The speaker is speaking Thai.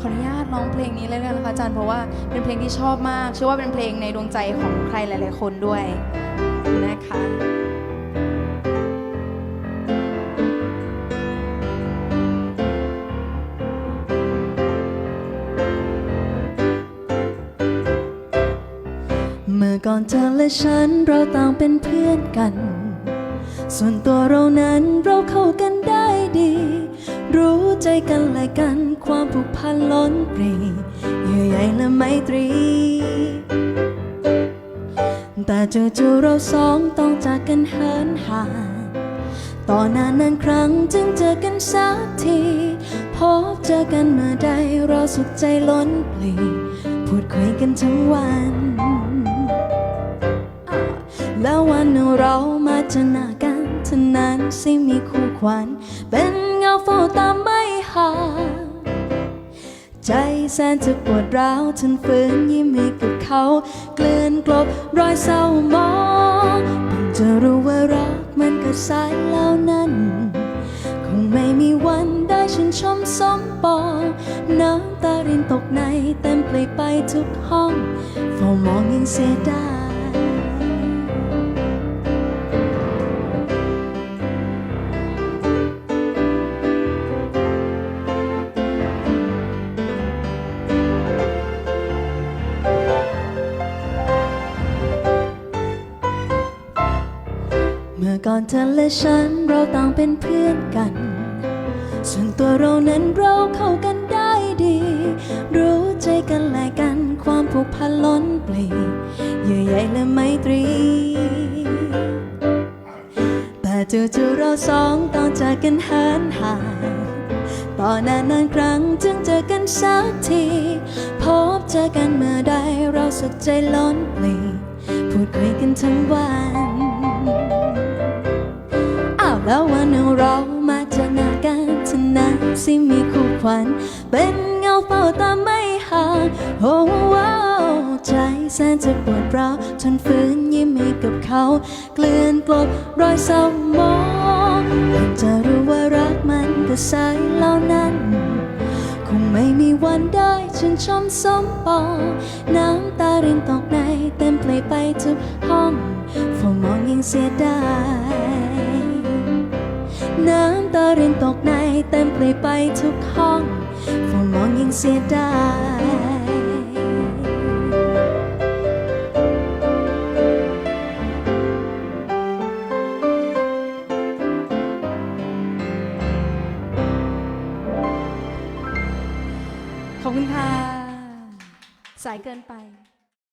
ขออนุญาตร้องเพลงนี้เลยกันนะคะอาจารย์เพราะว่าเป็นเพลงที่ชอบมากเชื่อว่าเป็นเพลงในดวงใจของใครหลาย ๆ คนด้วยนะคะเมื่อก่อนเธอและฉันเราต่างเป็นเพื่อนกัน ส่วนตัวเรานั้นเราเข้ากันได้ดี รู้ใจกันและกันความผูกพันล้นปรีเยื่อใยและไมตรี แต่จู่ๆเราสองต้องจากกันเหินห่างต่อนานนานครั้งจึงเจอกันสักที พบเจอกันเมื่อใดเราสุขใจล้นปลีพูดคุยกันทั้งวัน แล้ววันนึงเรามาเจอหน้ากัน ท่านั้นสิมีคู่ขวัญเป็นเงาเฝ้าตามไม่ห่างใจแสนจะปวดร้าวทนฝืนยิ้มให้กับเขา เกลื่อนกลบรอยเศร้ามองเพิ่งจะรู้ว่ารักมันก็สายแล้วนั้น คงไม่มีวันได้ชื่นชมสมปองน้ำตารินตกในเต็มเปลยไปทุกห้องเฝ้ามองยังเสียดาย มื่อก่อนเธอและฉันเราต่างเป็นเพื่อนกัน ส่วนตัวเรานั้นเราเข้ากันได้ดี รู้ใจกันและกันความผูกพันล้นปลีเยื่อใยและไมตรีแต่จู่ๆเราสองต้องจากกันหินห่างต่อนานนานครั้งจึงเจอกันสักที พบเจอกันเมื่อใดเราสุขใจล้นปลีพูดคุยกันทั้งวัน แล้ววันหนึ่งเรามาเจอหน้ากันเท่นั้นสิมีคู่ขวัญเป็นเงาเฝ้าตาไม่ห่างโอ้ว้าวใจแสนจะปวดร้าวทนฝืนยิ้มให้กับเขา เกลื่อนกลบรอยเศร้าหมองเพิ่งจะรู้ว่ารักมันก็สายแล้วนั้น คงไม่มีวันได้ชื่นชมสมปองน้ำตารินตกในเต็มเปลยไปทุกห้องเฝ้ามองยังเสียดาย น้ำตาเรินตกในเต็มเปลยไปทุกห้องเฝ้ามองยังเสียดายขอบคุณค่ะ สายเกินไป